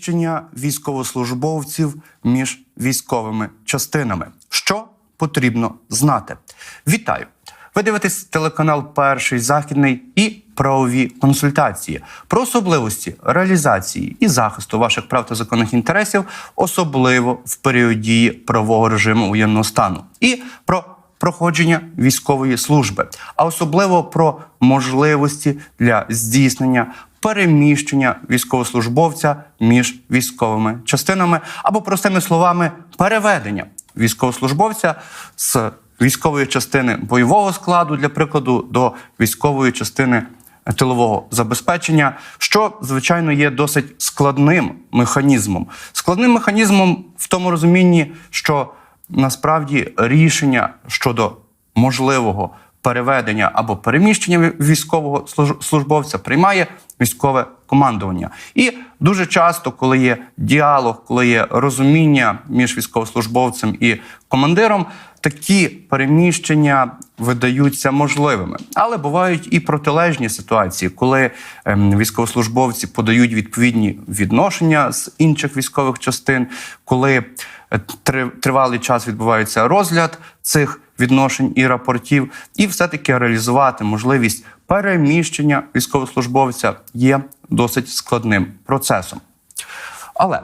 переміщення військовослужбовців між військовими частинами. Що потрібно знати? Вітаю! Ви дивитесь телеканал Перший Західний і правові консультації про особливості реалізації і захисту ваших прав та законних інтересів, особливо в період дії правового режиму воєнного стану, і про проходження військової служби, а особливо про можливості для здійснення переміщення військовослужбовця між військовими частинами, або простими словами, переведення військовослужбовця з військової частини бойового складу, для прикладу, до військової частини тилового забезпечення, що звичайно є досить складним механізмом. Складним механізмом в тому розумінні, що насправді рішення щодо можливого переведення або переміщення військового службовця приймає військове командування. І дуже часто, коли є діалог, коли є розуміння між військовослужбовцем і командиром, такі переміщення видаються можливими. Але бувають і протилежні ситуації, коли ем, військовослужбовці подають відповідні відношення з інших військових частин, коли е, тривалий час відбувається розгляд цих відношень і рапортів, і все-таки реалізувати можливість переміщення військовослужбовця є досить складним процесом. Але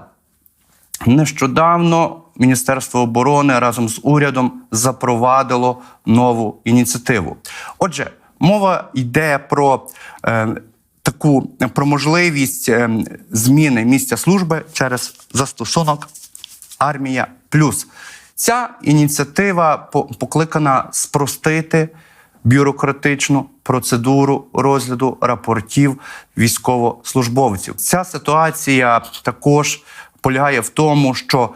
нещодавно Міністерство оборони разом з урядом запровадило нову ініціативу. Отже, мова йде про е, таку про можливість е, зміни місця служби через застосунок Армія Плюс. Ця ініціатива покликана спростити бюрократичну процедуру розгляду рапортів військовослужбовців. Ця ситуація також полягає в тому, що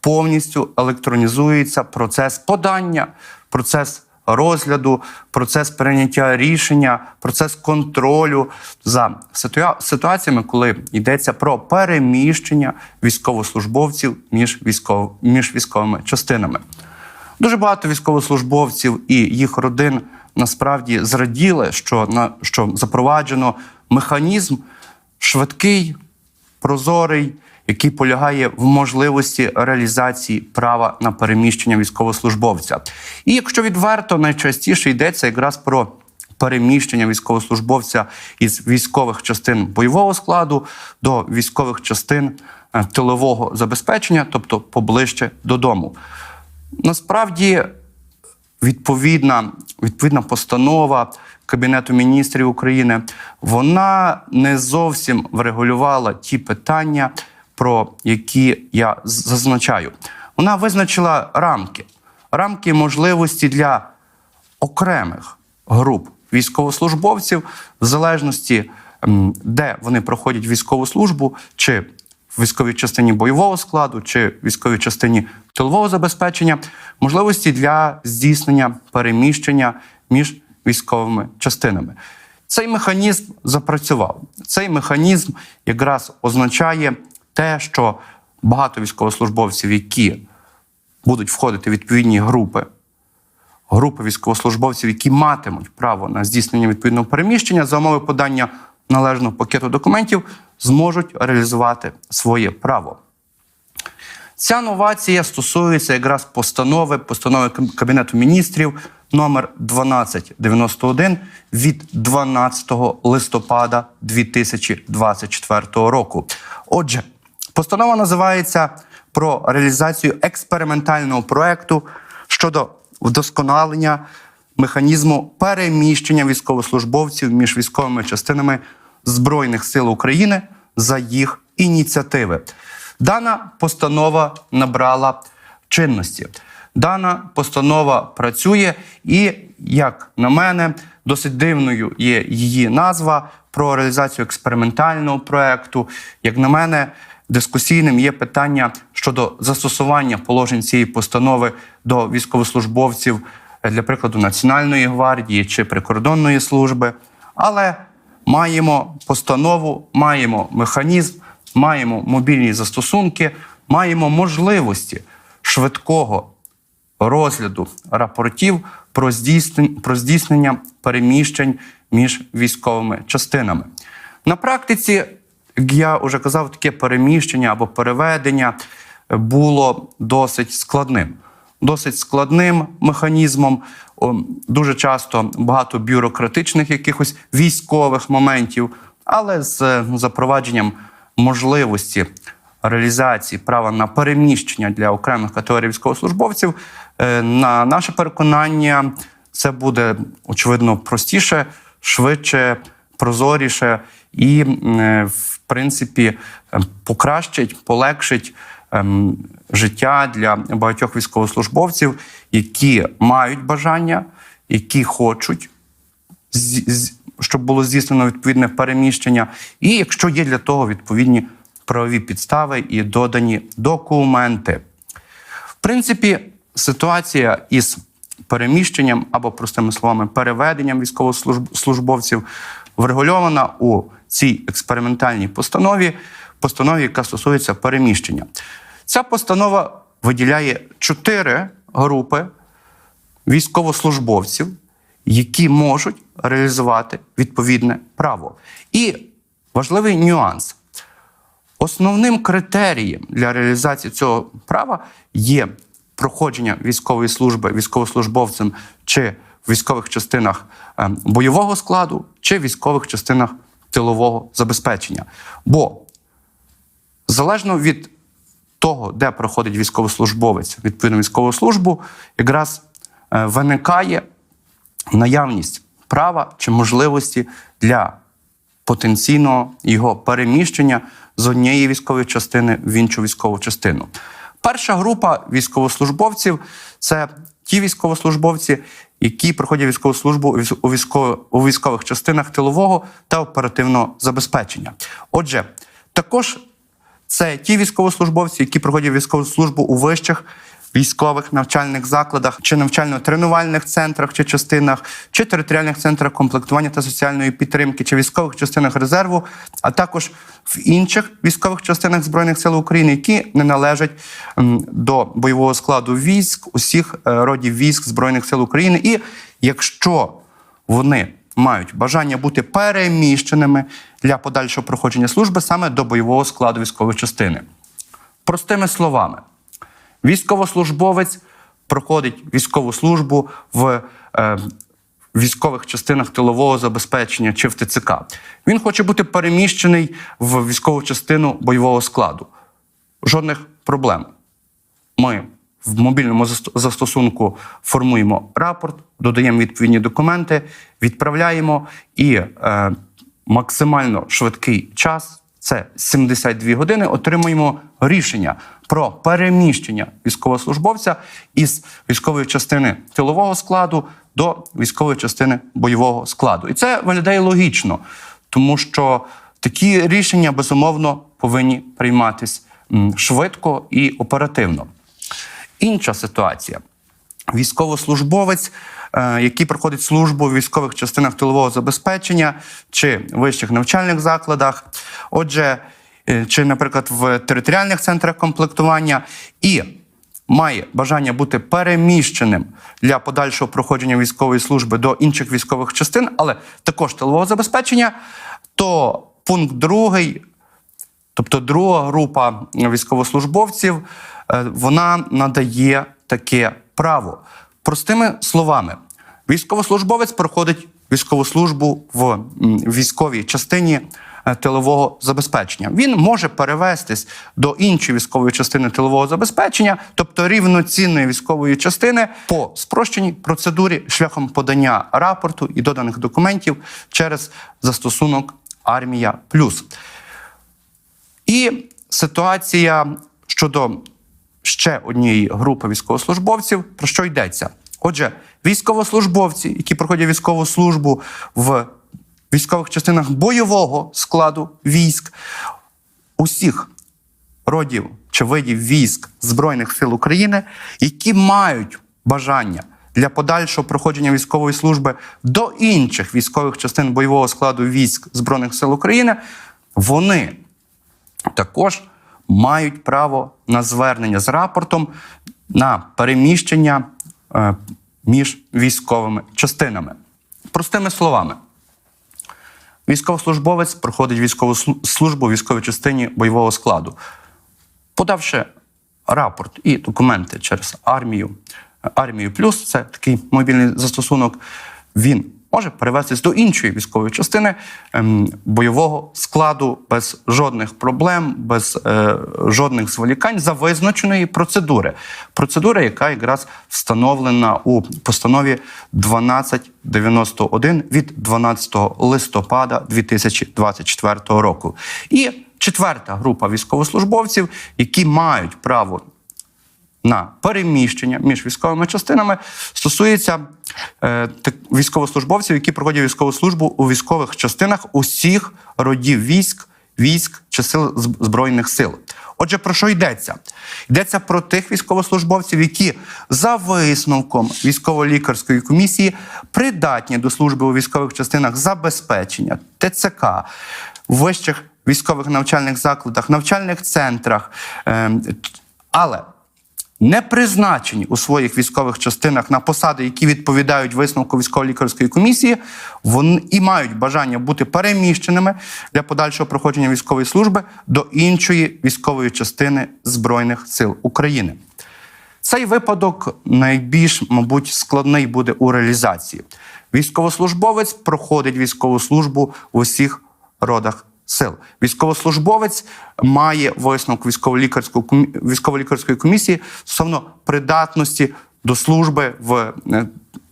повністю електронізується процес подання, процес розгляду, процес прийняття рішення, процес контролю за ситуа- ситуаціями, коли йдеться про переміщення військовослужбовців між, військов... між військовими частинами. Дуже багато військовослужбовців і їх родин насправді зраділи, що на що запроваджено механізм швидкий, прозорий, який полягає в можливості реалізації права на переміщення військовослужбовця. І якщо відверто, найчастіше йдеться якраз про переміщення військовослужбовця із військових частин бойового складу до військових частин е, тилового забезпечення, тобто поближче додому. Насправді, відповідна, відповідна постанова Кабінету міністрів України вона не зовсім врегулювала ті питання, про які я зазначаю. Вона визначила рамки, рамки можливості для окремих груп військовослужбовців, в залежності, де вони проходять військову службу, чи в військовій частині бойового складу, чи в військовій частині тилового забезпечення, можливості для здійснення переміщення між військовими частинами. Цей механізм запрацював. Цей механізм якраз означає те, що багато військовослужбовців, які будуть входити в відповідні групи, групи військовослужбовців, які матимуть право на здійснення відповідного переміщення за умови подання належного пакету документів, зможуть реалізувати своє право. Ця новація стосується якраз постанови, постанови Кабінету міністрів номер 1291 від 12 листопада 2024 року. Отже, постанова називається про реалізацію експериментального проекту щодо вдосконалення механізму переміщення військовослужбовців між військовими частинами Збройних сил України за їх ініціативи. Дана постанова набрала чинності. Дана постанова працює, і, як на мене, досить дивною є її назва про реалізацію експериментального проекту. Як на мене, дискусійним є питання щодо застосування положень цієї постанови до військовослужбовців е, для прикладу Національної гвардії чи прикордонної служби. Але маємо постанову, маємо механізм, маємо мобільні застосунки, маємо можливості швидкого розгляду рапортів про здійснення, про здійснення переміщень між військовими частинами. На практиці як я вже казав, таке переміщення або переведення було досить складним. Досить складним механізмом. Дуже часто багато бюрократичних якихось військових моментів, але з е, запровадженням можливості реалізації права на переміщення для окремих категорій військовослужбовців, е, на наше переконання, це буде очевидно простіше, швидше, прозоріше і, е, в принципі, е, покращить, полегшить ем, життя для багатьох військовослужбовців, які мають бажання, які хочуть щоб було здійснено відповідне переміщення, і якщо є для того відповідні правові підстави і додані документи. В принципі, ситуація із переміщенням або, простими словами, переведенням військовослужбовців врегульована у цій експериментальній постанові, постанові, яка стосується переміщення. Ця постанова виділяє чотири групи військовослужбовців, які можуть реалізувати відповідне право. І важливий нюанс. Основним критерієм для реалізації цього права є проходження військової служби військовослужбовцем чи в військових частинах ем, бойового складу, чи військових частинах тилового забезпечення. Бо залежно від того, де проходить військовослужбовець відповідну військову службу, якраз е, виникає наявність права чи можливості для потенційного його переміщення з однієї військової частини в іншу військову частину. Перша група військовослужбовців це ті військовослужбовці, які проходять військову службу у військово- у військових частинах тилового та оперативного забезпечення. Отже, також це ті військовослужбовці, які проходять військову службу у вищих військових навчальних закладах, чи навчально-тренувальних центрах чи частинах, чи територіальних центрах комплектування та соціальної підтримки, чи військових частинах резерву, а також в інших військових частинах збройних сил України, які не належать до бойового складу військ, усіх е, родів військ збройних сил України. І якщо вони мають бажання бути переміщеними для подальшого проходження служби саме до бойового складу військової частини. Простими словами, військовослужбовець проходить військову службу в е, військових частинах тилового забезпечення чи в ТЦК. Він хоче бути переміщений в військову частину бойового складу. Жодних проблем. Ми в мобільному заст- застосунку формуємо рапорт, додаємо відповідні документи, відправляємо і е, максимально швидкий час. Це 72 години. Отримуємо рішення про переміщення військовослужбовця із військової частини тилового складу до військової частини бойового складу. І це виглядає логічно, тому що такі рішення безумовно повинні прийматись швидко і оперативно. Інша ситуація. Військовослужбовець, е, який проходить службу в військових частинах тилового забезпечення чи вищих навчальних закладах, отже, чи, наприклад, в територіальних центрах комплектування, і має бажання бути переміщеним для подальшого проходження військової служби до інших військових частин, але також тилового забезпечення, то пункт другий Тобто друга група військовослужбовців е, вона надає таке право. Простими словами, військовослужбовець проходить військову службу в військовій частині е, тилового забезпечення. Він може перевестись до іншої військової частини тилового забезпечення, тобто рівноцінної військової частини, по спрощеній процедурі шляхом подання рапорту і доданих документів через застосунок Армія Плюс. І ситуація щодо ще однієї групи військовослужбовців, про що йдеться? Отже, військовослужбовці, які проходять військову службу в військових частинах бойового складу військ, усіх родів чи видів військ Збройних сил України, які мають бажання для подальшого проходження військової служби до інших військових частин бойового складу військ Збройних сил України, вони також мають право на звернення з рапортом на переміщення е, між військовими частинами. Простими словами, Військовослужбовець проходить військову службу в військовій частині бойового складу, подавши рапорт і документи через армію. Армію плюс це такий мобільний застосунок. Він може перевестись до іншої військової частини ем, бойового складу без жодних проблем, без е, жодних зволікань за визначеної процедури. Процедура, яка якраз встановлена у постанові 1291 від 12 листопада 2024 року. І четверта група військовослужбовців, які мають право на переміщення між військовими частинами стосується е, військовослужбовців, які проходять військову службу у військових частинах усіх родів військ, військ чи сил збройних сил. Отже, про що йдеться? Йдеться про тих військовослужбовців, які за висновком військово-лікарської комісії придатні до служби у військових частинах забезпечення ТЦК, вищих військових навчальних закладах, навчальних центрах. ем, але не призначені у своїх військових частинах на посади, які відповідають висновку військово-лікарської комісії, вони і мають бажання бути переміщеними для подальшого проходження військової служби до іншої військової частини Збройних сил України. Цей випадок найбільш, мабуть, складний буде у реалізації. Військовослужбовець проходить військову службу в усіх родах сил. Військовослужбовець має висновок військово-лікарської військово-лікарської комісії стосовно придатності до служби в е,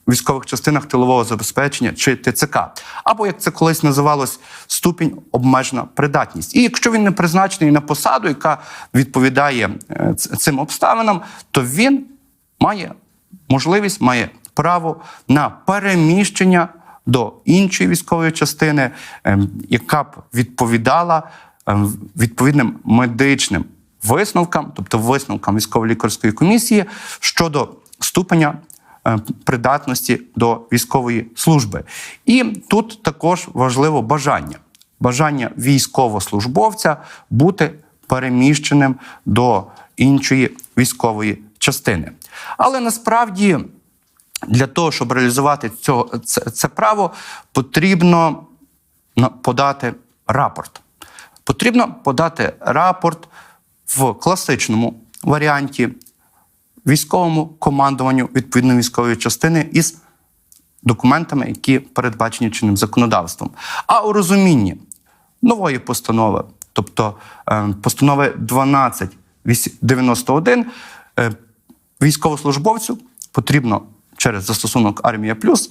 військових частинах тилового забезпечення чи ТЦК, або як це колись називалось, ступінь обмежена придатність. І якщо він не призначений на посаду, яка відповідає е, цим обставинам, то він має можливість, має право на переміщення до іншої військової частини, ем, яка б відповідала ем, відповідним медичним висновкам, тобто висновкам військово-лікарської комісії щодо ступеня е, придатності до військової служби. І тут також важливо бажання. Бажання військовослужбовця бути переміщеним до іншої військової частини. Але насправді для того, щоб реалізувати цього, це, це право, потрібно подати рапорт. Потрібно подати рапорт в класичному варіанті військовому командуванню відповідної військової частини із документами, які передбачені чинним законодавством. А у розумінні нової постанови, тобто е, постанови 1291, е, військовослужбовцю потрібно через застосунок Армія Плюс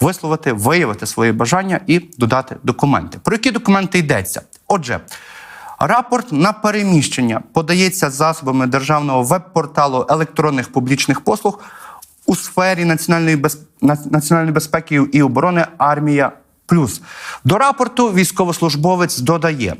висловити, виявити свої бажання і додати документи. Про які документи йдеться? Отже, рапорт на переміщення подається засобами державного веб-порталу електронних публічних послуг у сфері національної, без... національної безпеки і оборони Армія Плюс. До рапорту військовослужбовець додає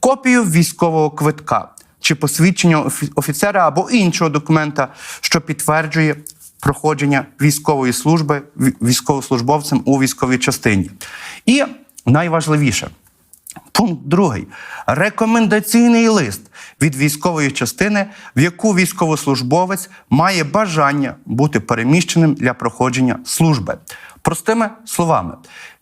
копію військового квитка чи посвідчення офіцера або іншого документа, що підтверджує проходження військової служби військовослужбовцем у військовій частині. І найважливіше. Пункт другий. Рекомендаційний лист від військової частини, в яку військовослужбовець має бажання бути переміщеним для проходження служби. Простими словами,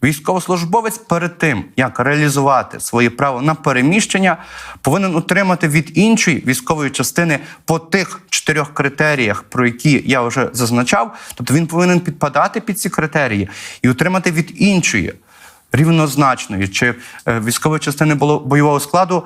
військовослужбовець перед тим, як реалізувати своє право на переміщення, повинен отримати від іншої військової частини по тих чотирьох критеріях, про які я вже зазначав. Тобто він повинен підпадати під ці критерії і отримати від іншої рівнозначної чи е, військової частини бойового складу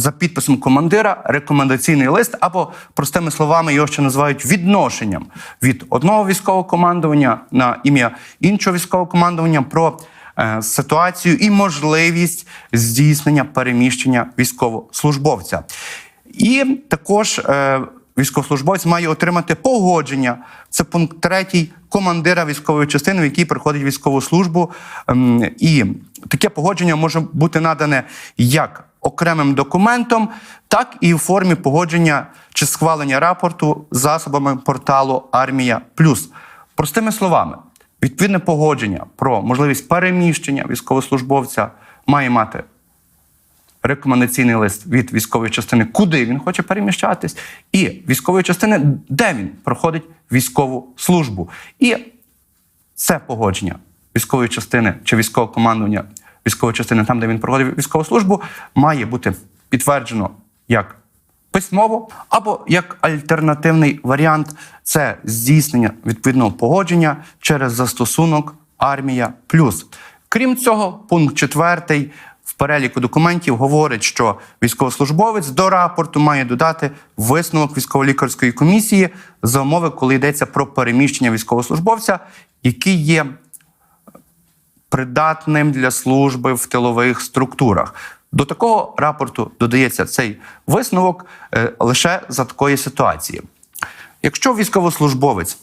за підписом командира рекомендаційний лист, або простими словами його ще називають відношенням від одного військового командування на ім'я іншого військового командування про е, ситуацію і можливість здійснення переміщення військовослужбовця. І також е, військовослужбовець має отримати погодження. Це пункт третій командира військової частини, в якій проходить військову службу. Ем, І таке погодження може бути надане як окремим документом, так і в формі погодження чи схвалення рапорту засобами порталу Армія Плюс. Простими словами, відповідне погодження про можливість переміщення військовослужбовця має мати рекомендаційний лист від військової частини, куди він хоче переміщатись, і військової частини, де він проходить військову службу. І це погодження військової частини чи військового командування військової частини, там, де він проводив військову службу, має бути підтверджено як письмово, або як альтернативний варіант це здійснення відповідного погодження через застосунок Армія Плюс. Крім цього, пункт 4 в переліку документів говорить, що військовослужбовець до рапорту має додати висновок військово-лікарської комісії за умови, коли йдеться про переміщення військовослужбовця, який є придатним для служби в тилових структурах. До такого рапорту додається цей висновок е, лише за такої ситуації. Якщо військовослужбовець,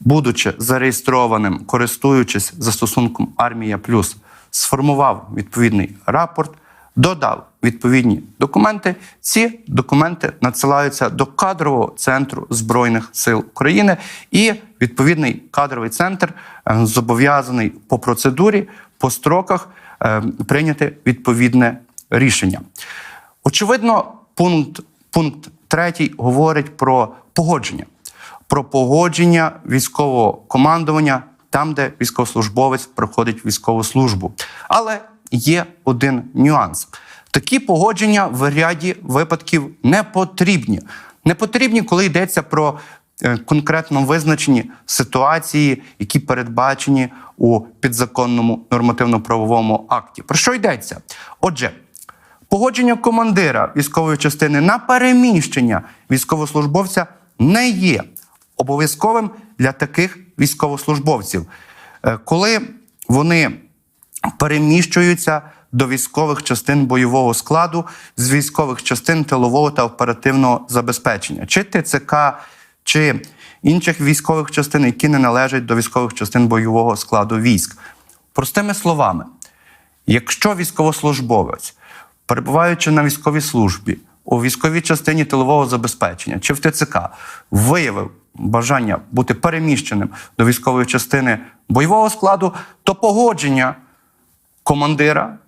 будучи зареєстрованим, користуючись застосунком Армія Плюс, сформував відповідний рапорт, додав відповідні документи, ці документи надсилаються до кадрового центру Збройних сил України, і відповідний кадровий центр е, зобов'язаний по процедурі, по строках е, прийняти відповідне рішення. Очевидно, пункт, пункт третій говорить про погодження, про погодження військового командування там, де військовослужбовець проходить військову службу. Але є один нюанс: такі погодження в ряді випадків не потрібні. Не потрібні, коли йдеться про е, конкретно визначені ситуації, які передбачені у підзаконному нормативно-правовому акті. Про що йдеться? Отже, Погодження командира військової частини на переміщення військовослужбовця не є обов'язковим для таких військовослужбовців, Е, коли вони переміщуються до військових частин бойового складу з військових частин тилового та оперативного забезпечення, чи ТЦК, чи інших військових частин, які не належать до військових частин бойового складу військ. Простими словами, Якщо військовослужбовець, перебуваючи на військовій службі у військовій частині тилового забезпечення чи в ТЦК, виявив бажання бути переміщеним до військової частини бойового складу, то погодження командира,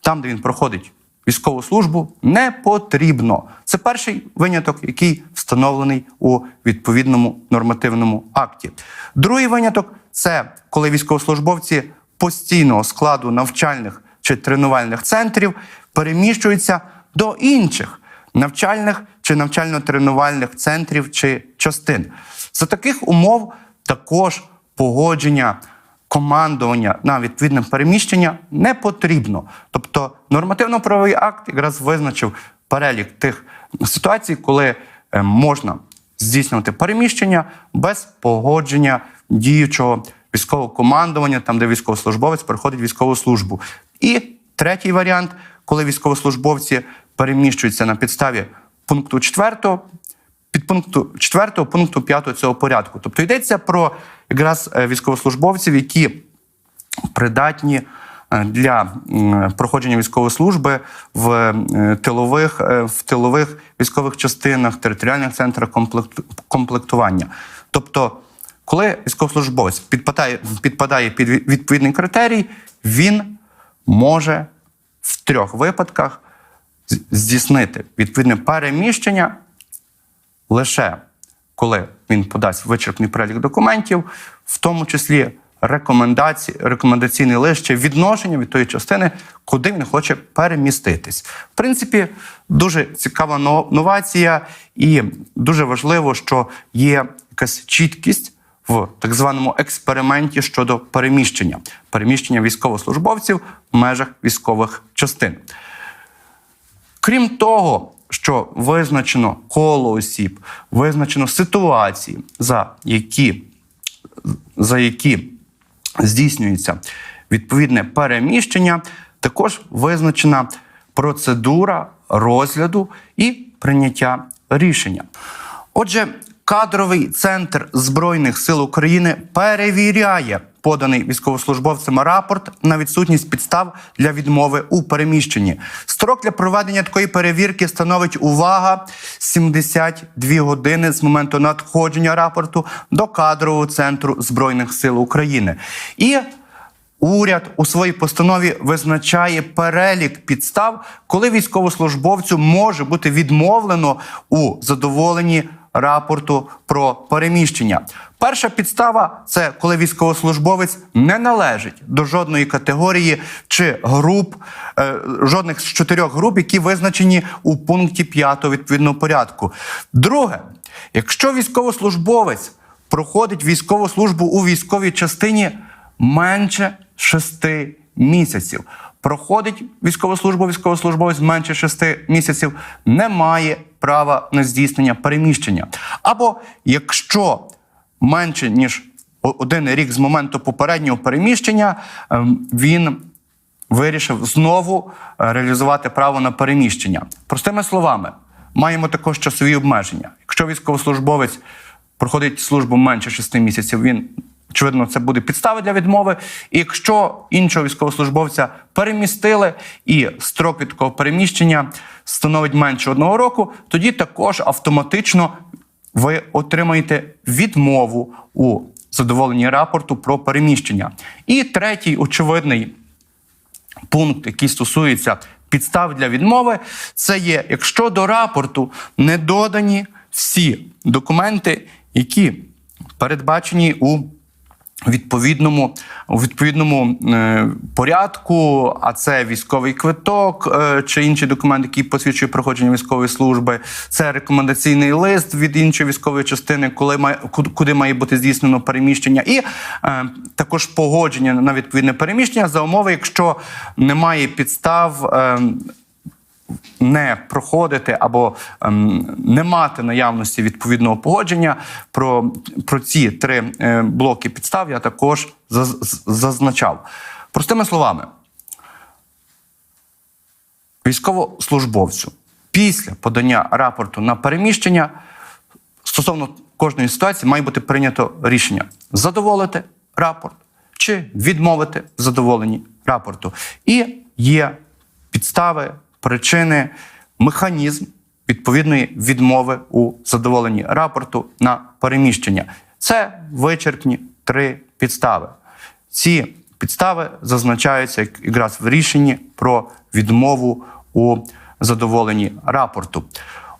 там, де він проходить військову службу, не потрібно. Це перший виняток, який встановлений у відповідному нормативному акті. Другий виняток це коли військовослужбовці постійного складу навчальних чи тренувальних центрів переміщуються до інших навчальних чи навчально-тренувальних центрів чи частин. За таких умов також погодження командування на відповідне переміщення не потрібно. Тобто нормативно-правовий акт якраз визначив перелік тих ситуацій, коли е, можна здійснювати переміщення без погодження діючого військового командування, там де військовослужбовець проходить військову службу. І третій варіант, коли військовослужбовці переміщуються на підставі пункту 4, підпункту 4 пункту 5 цього порядку. Тобто йдеться про якраз е, військовослужбовців, які придатні е, для проходження військової служби в е, тилових, в тилових військових частинах, територіальних центрах комплектування. Тобто, коли військовослужбовець підпадає, підпадає під ві- відповідний критерій, він може в трьох випадках здійснити відповідне переміщення лише коли він подасть вичерпний перелік документів, в тому числі рекомендації, рекомендаційний лист відношення від тої частини, куди він хоче переміститись. В принципі, дуже цікава новація, і дуже важливо, що є якась чіткість в так званому експерименті щодо переміщення, переміщення військовослужбовців в межах військових частин. Крім того, що визначено коло осіб, визначено ситуації, за які, за які здійснюється відповідне переміщення, також визначена процедура розгляду і прийняття рішення. Отже, кадровий центр Збройних сил України перевіряє поданий військовослужбовцям рапорт на відсутність підстав для відмови у переміщенні. Строк для проведення такої перевірки становить увага 72 години з моменту надходження рапорту до кадрового центру Збройних сил України. І Уряд у своїй постанові визначає перелік підстав, коли військовослужбовцю може бути відмовлено у задоволенні рапорту про переміщення. Перша підстава це коли військовослужбовець не належить до жодної категорії чи груп, е, жодних з чотирьох груп, які визначені у пункті 5 відповідного порядку. Друге, якщо військовослужбовець проходить військову службу у військовій частині менше шести місяців. Проходить військову службу військовослужбовець менше шести місяців, не має права на здійснення переміщення. Або якщо менше ніж один рік з моменту попереднього переміщення, ем, він вирішив знову е, реалізувати право на переміщення. Простими словами, маємо також часові обмеження. Якщо військовослужбовець проходить службу менше 6 місяців, він очевидно це буде підстави для відмови. І якщо іншого військовослужбовця перемістили і строк від такого переміщення становить менше одного року, тоді також автоматично ви отримаєте відмову у задоволенні рапорту про переміщення. І третій очевидний пункт, який стосується підстав для відмови, це є, якщо до рапорту не додані всі документи, які передбачені у відповідному, у відповідному е, порядку, а це військовий квиток е, чи інший документ, який посвідчує проходження військової служби, це рекомендаційний лист від іншої військової частини, коли має куди- має бути здійснено переміщення, і е, також погодження на відповідне переміщення за умови, якщо немає підстав. Не проходити або ем, не мати наявності відповідного погодження про, про ці три е, блоки підстав я також зазначав. Простими словами, військовослужбовцю після подання рапорту на переміщення стосовно кожної ситуації має бути прийнято рішення задоволити рапорт чи відмовити в задоволенні рапорту. І є підстави, причини, механізм відповідної відмови у задоволенні рапорту на переміщення. Це вичерпні три підстави. Ці підстави зазначаються якраз в рішенні про відмову у задоволенні рапорту.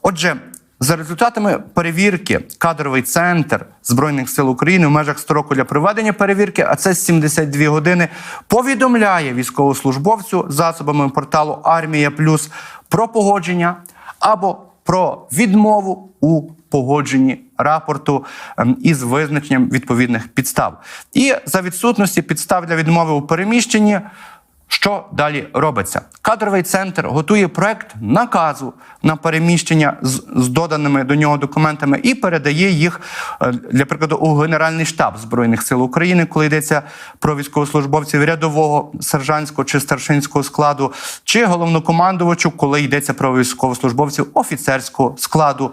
Отже, за результатами перевірки кадровий центр Збройних сил України в межах строку для проведення перевірки, а це 72 години, повідомляє військовослужбовцю засобами порталу Армія Плюс про погодження або про відмову у погодженні рапорту ем, із визначенням відповідних підстав. І за відсутності підстав для відмови у переміщенні. Що далі робиться? Кадровий центр готує проект наказу на переміщення з, з доданими до нього документами і передає їх е, для прикладу у Генеральний штаб Збройних сил України, коли йдеться про військовослужбовців рядового, сержантського чи старшинського складу, чи головнокомандувачу, коли йдеться про військовослужбовців офіцерського складу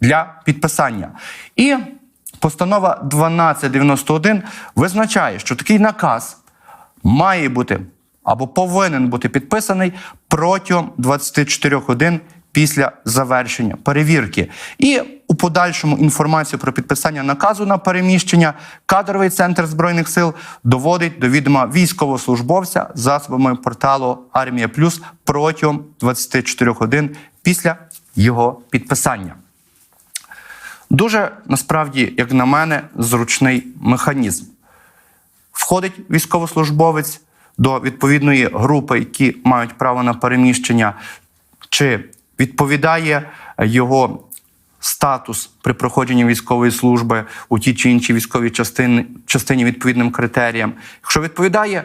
для підписання. І постанова 1291 визначає, що такий наказ має бути або повинен бути підписаний протягом 24 годин після завершення перевірки. І у подальшому інформацію про підписання наказу на переміщення кадровий центр збройних сил доводить до відома військовослужбовця засобами порталу Армія Плюс протягом 24 годин після його підписання. Дуже насправді, як на мене, зручний механізм входить військовослужбовець до відповідної групи, які мають право на переміщення, чи відповідає його статус при проходженні військової служби у тій чи іншій військовій частині, частині відповідним критеріям. Якщо відповідає,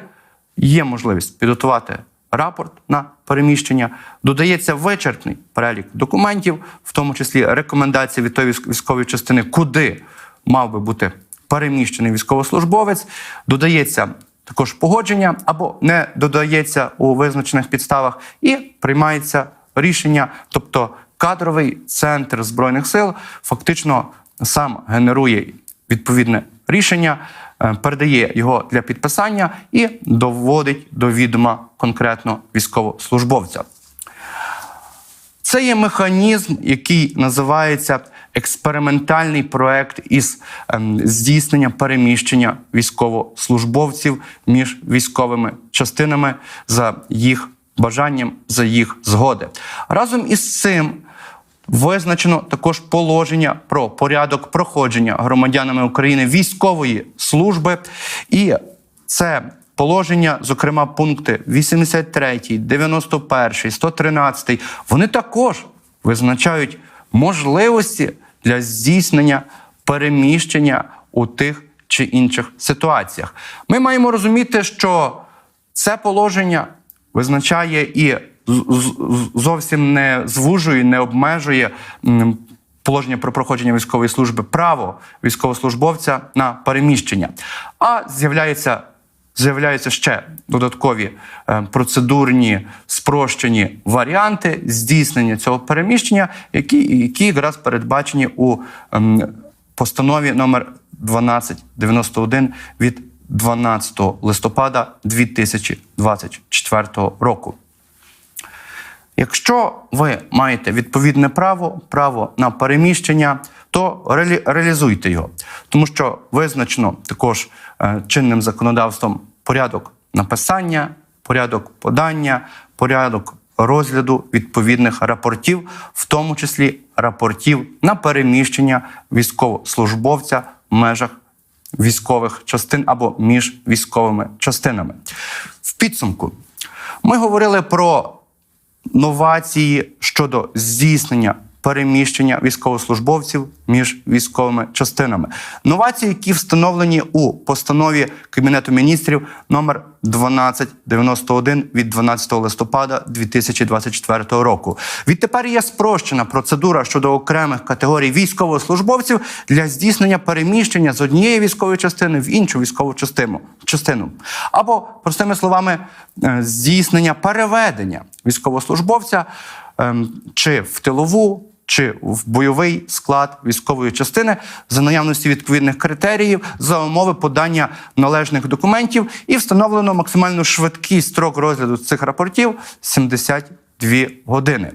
є можливість підготувати рапорт на переміщення, додається вичерпний перелік документів, в тому числі рекомендації від тої військ- військової частини, куди мав би бути переміщений військовослужбовець, додається також погодження або не додається у визначених підставах, і приймається рішення. Тобто кадровий центр збройних сил фактично сам генерує відповідне рішення, е, передає його для підписання і доводить до відома конкретно військовослужбовця. Це є механізм, який називається експериментальний проект із ем, здійснення переміщення військовослужбовців між військовими частинами за їх бажанням, за їх згоди. Разом із цим Визначено також положення про порядок проходження громадянами України військової служби, і це положення, зокрема пункти 83, 91, 113, вони також визначають можливості для здійснення переміщення у тих чи інших ситуаціях. Ми маємо розуміти, що це положення визначає і зовсім не звужує, не обмежує положення про проходження військової служби право військовослужбовця на переміщення, а з'являється. З'являються ще додаткові е, процедурні спрощені варіанти здійснення цього переміщення, які, які якраз передбачені у ем, постанові номер 1291 від 12 листопада 2024 року. Якщо ви маєте відповідне право, право на переміщення, то реалі- реалізуйте його, тому що визначено також е, чинним законодавством порядок написання, порядок подання, порядок розгляду відповідних рапортів, в тому числі рапортів на переміщення військовослужбовця в межах військових частин або між військовими частинами. В підсумку ми говорили про новації щодо здійснення переміщення військовослужбовців між військовими частинами. Новації, які встановлені у постанові Кабінету міністрів номер 1291 від 12 листопада 2024 року. Відтепер є спрощена процедура щодо окремих категорій військовослужбовців для здійснення переміщення з однієї військової частини в іншу військову частину, частину. або, простими словами, е, здійснення переведення військовослужбовця ем, чи в тилову. Чи в бойовий склад військової частини за наявності відповідних критеріїв за умови подання належних документів і встановлено максимально швидкий строк розгляду цих рапортів 72 години.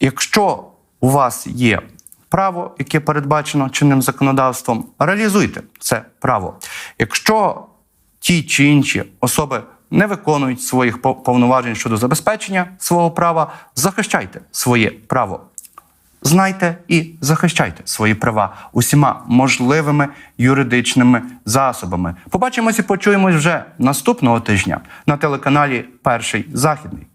Якщо у вас є право, яке передбачено чинним законодавством, реалізуйте це право. Якщо ті чи інші особи не виконують своїх повноважень щодо забезпечення свого права, захищайте своє право. Знайте і захищайте свої права усіма можливими юридичними засобами. Побачимось і почуємось вже наступного тижня на телеканалі Перший Західний.